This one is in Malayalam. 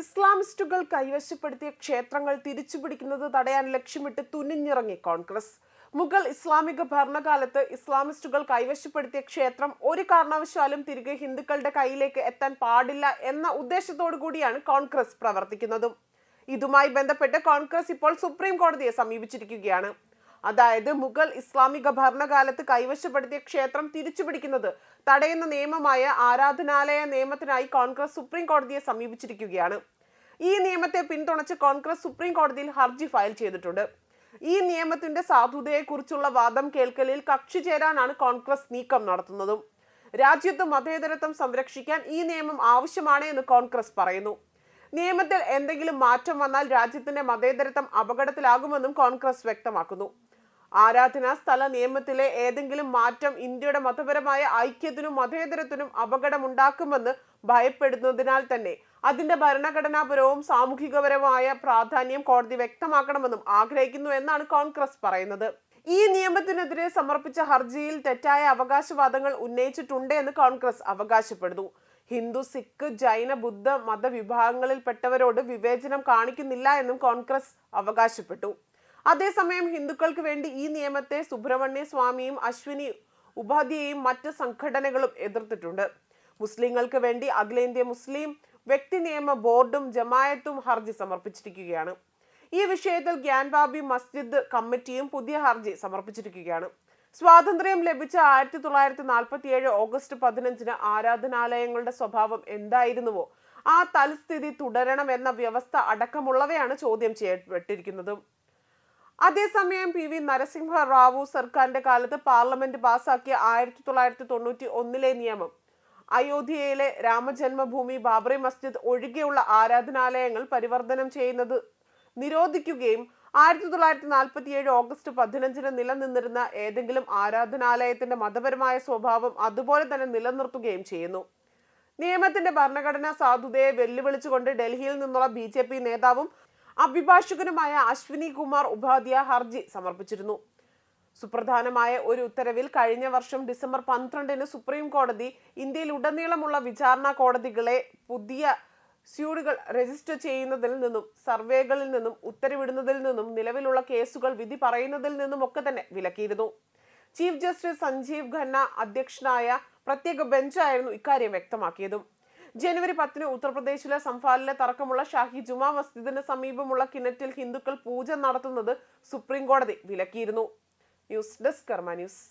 ഇസ്ലാമിസ്റ്റുകൾ കൈവശപ്പെടുത്തിയ ക്ഷേത്രങ്ങൾ തിരിച്ചുപിടിക്കുന്നത് തടയാൻ ലക്ഷ്യമിട്ട് തുനിഞ്ഞിറങ്ങി കോൺഗ്രസ്. മുഗൾ ഇസ്ലാമിക ഭരണകാലത്ത് ഇസ്ലാമിസ്റ്റുകൾ കൈവശപ്പെടുത്തിയ ക്ഷേത്രം ഒരു കാരണവശാലും തിരികെ ഹിന്ദുക്കളുടെ കയ്യിലേക്ക് എത്താൻ പാടില്ല എന്ന ഉദ്ദേശത്തോടു കൂടിയാണ് കോൺഗ്രസ് പ്രവർത്തിക്കുന്നതും. ഇതുമായി ബന്ധപ്പെട്ട് കോൺഗ്രസ് ഇപ്പോൾ സുപ്രീം കോടതിയെ സമീപിച്ചിരിക്കുകയാണ്. അതായത് മുഗൾ ഇസ്ലാമിക ഭരണകാലത്ത് കൈവശപ്പെടുത്തിയ ക്ഷേത്രം തിരിച്ചുപിടിക്കുന്നത് തടയുന്ന നിയമമായ ആരാധനാലയ നിയമത്തിനായി കോൺഗ്രസ് സുപ്രീം കോടതിയെ സമീപിച്ചിരിക്കുകയാണ്. ഈ നിയമത്തെ പിന്തുണച്ച് കോൺഗ്രസ് സുപ്രീം കോടതിയിൽ ഹർജി ഫയൽ ചെയ്തിട്ടുണ്ട്. ഈ നിയമത്തിന്റെ സാധുതയെക്കുറിച്ചുള്ള വാദം കേൾക്കലിൽ കക്ഷി ചേരാനാണ് കോൺഗ്രസ് നീക്കം നടത്തുന്നതും. രാജ്യത്ത് മതേതരത്വം സംരക്ഷിക്കാൻ ഈ നിയമം ആവശ്യമാണ് എന്ന് കോൺഗ്രസ് പറയുന്നു. നിയമത്തിൽ എന്തെങ്കിലും മാറ്റം വന്നാൽ രാജ്യത്തിന്റെ മതേതരത്വം അപകടത്തിലാകുമെന്നും കോൺഗ്രസ് വ്യക്തമാക്കുന്നു. ആരാധനാ സ്ഥല നിയമത്തിലെ ഏതെങ്കിലും മാറ്റം ഇന്ത്യയുടെ മതപരമായ ഐക്യത്തിനും മതേതരത്തിനും അപകടമുണ്ടാക്കുമെന്ന് ഭയപ്പെടുന്നതിനാൽ തന്നെ അതിന്റെ ഭരണഘടനാപരവും സാമൂഹികപരമായ പ്രാധാന്യം കോടതി വ്യക്തമാക്കണമെന്നും ആഗ്രഹിക്കുന്നു എന്നാണ് കോൺഗ്രസ് പറയുന്നത്. ഈ നിയമത്തിനെതിരെ സമർപ്പിച്ച ഹർജിയിൽ തെറ്റായ അവകാശവാദങ്ങൾ ഉന്നയിച്ചിട്ടുണ്ട് എന്ന് കോൺഗ്രസ് അവകാശപ്പെടുന്നു. ഹിന്ദു സിഖ് ജൈന ബുദ്ധ മതവിഭാഗങ്ങളിൽപ്പെട്ടവരോട് വിവേചനം കാണിക്കുന്നില്ല എന്നും കോൺഗ്രസ് അവകാശപ്പെട്ടു. അതേസമയം ഹിന്ദുക്കൾക്ക് വേണ്ടി ഈ നിയമത്തെ സുബ്രഹ്മണ്യ സ്വാമിയും അശ്വിനി ഉപാധ്യയും മറ്റ് സംഘടനകളും എതിർത്തിട്ടുണ്ട്. മുസ്ലിങ്ങൾക്ക് വേണ്ടി അഖിലേന്ത്യാ മുസ്ലിം വ്യക്തി നിയമ ബോർഡും ജമായത്തും ഹർജി സമർപ്പിച്ചിരിക്കുകയാണ്. ഈ വിഷയത്തിൽ ഗ്യാൻബാബി മസ്ജിദ് കമ്മിറ്റിയും പുതിയ ഹർജി സമർപ്പിച്ചിരിക്കുകയാണ്. സ്വാതന്ത്ര്യം ലഭിച്ച ആയിരത്തി തൊള്ളായിരത്തി നാൽപ്പത്തി ഏഴ് ഓഗസ്റ്റ് പതിനഞ്ചിന് ആരാധനാലയങ്ങളുടെ സ്വഭാവം എന്തായിരുന്നുവോ? ആ തൽസ്ഥിതി തുടരണമെന്ന വ്യവസ്ഥ അടക്കമുള്ളവയാണ് ചോദ്യം ചെയ്യപ്പെട്ടിരിക്കുന്നതും. അതേസമയം പി വി നരസിംഹ റാവു സർക്കാരിന്റെ കാലത്ത് പാർലമെന്റ് പാസാക്കിയ ആയിരത്തി തൊള്ളായിരത്തി തൊണ്ണൂറ്റി ഒന്നിലെ നിയമം. അയോധ്യയിലെ രാമജന്മഭൂമി ബാബറി മസ്ജിദ് ഒഴികെയുള്ള ആരാധനാലയങ്ങൾ പരിവർത്തനം ചെയ്യുന്നത് നിരോധിക്കുകയും ആയിരത്തി തൊള്ളായിരത്തി നാൽപ്പത്തി ഏഴ് ഓഗസ്റ്റ് പതിനഞ്ചിന് നിലനിന്നിരുന്ന ഏതെങ്കിലും ആരാധനാലയത്തിന്റെ മതപരമായ സ്വഭാവം അതുപോലെ തന്നെ നിലനിർത്തുകയും ചെയ്യുന്നു. നിയമത്തിന്റെ ഭരണഘടനാ സാധുതയെ വെല്ലുവിളിച്ചുകൊണ്ട് ഡൽഹിയിൽ നിന്നുള്ള ബി നേതാവും അഭിഭാഷകനുമായ അശ്വിനി കുമാർ ഉപാധ്യായ ഹർജി സമർപ്പിച്ചിരുന്നു. സുപ്രധാനമായ ഒരു ഉത്തരവിൽ കഴിഞ്ഞ വർഷം ഡിസംബർ പന്ത്രണ്ടിന് സുപ്രീം കോടതി ഇന്ത്യയിൽ ഉടനീളമുള്ള വിചാരണ കോടതികളെ പുതിയ സ്യൂഡുകൾ രജിസ്റ്റർ ചെയ്യുന്നതിൽ നിന്നും സർവേകളിൽ നിന്നും ഉത്തരവിടുന്നതിൽ നിന്നും നിലവിലുള്ള കേസുകൾ വിധി പറയുന്നതിൽ നിന്നും ഒക്കെ തന്നെ വിലക്കിയിരുന്നു. ചീഫ് ജസ്റ്റിസ് സഞ്ജീവ് ഖന്ന അധ്യക്ഷനായ പ്രത്യേക ബെഞ്ചായിരുന്നു ഇക്കാര്യം വ്യക്തമാക്കിയതും. ജനുവരി പത്തിന് ഉത്തർപ്രദേശിലെ സംഫാലിലെ തർക്കമുള്ള ഷാഹി ജുമാ മസ്ജിദിന് സമീപമുള്ള കിണറ്റിൽ ഹിന്ദുക്കൾ പൂജ നടത്തുന്നത് സുപ്രീം കോടതി വിലക്കിയിരുന്നു. News desk Karma news.